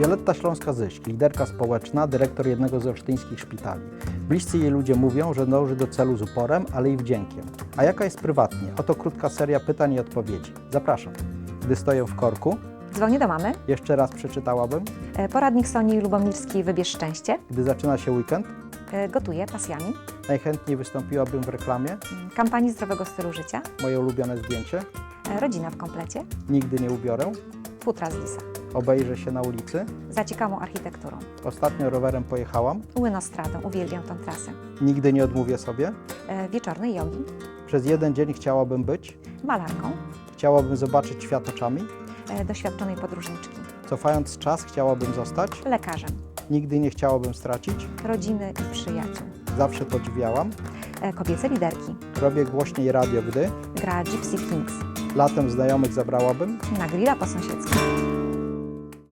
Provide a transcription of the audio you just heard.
Wioletta Śląska-Zyś, liderka społeczna, dyrektor jednego z olsztyńskich szpitali. Bliscy jej ludzie mówią, że dąży do celu z uporem, ale i wdziękiem. A jaka jest prywatnie? Oto krótka seria pytań i odpowiedzi. Zapraszam. Gdy stoję w korku, Dzwonię do mamy. jeszcze raz przeczytałabym. E, Poradnik Soni Lubomirski Wybierz Szczęście. Gdy zaczyna się weekend, E, Gotuję pasjami. najchętniej wystąpiłabym w reklamie. Mm, Kampanii zdrowego stylu życia. Moje ulubione zdjęcie. E, Rodzina w komplecie. Nigdy nie ubiorę. Futra z lisa. Obejrzę się na ulicy. Za ciekawą architekturą. Ostatnio rowerem pojechałam. Łynostradą. Uwielbiam tą trasę. Nigdy nie odmówię sobie. E, Wieczornej jogi. Przez jeden dzień chciałabym być. Malarką. Chciałabym zobaczyć świat oczami. E, Doświadczonej podróżniczki. Cofając czas, chciałabym zostać. Lekarzem. Nigdy nie chciałabym stracić. Rodziny i przyjaciół. Zawsze podziwiałam. E, Kobiece liderki. Robię głośniej radio, gdy Gra Gypsy Kings. latem znajomych zabrałabym. Na grilla po sąsiedzku.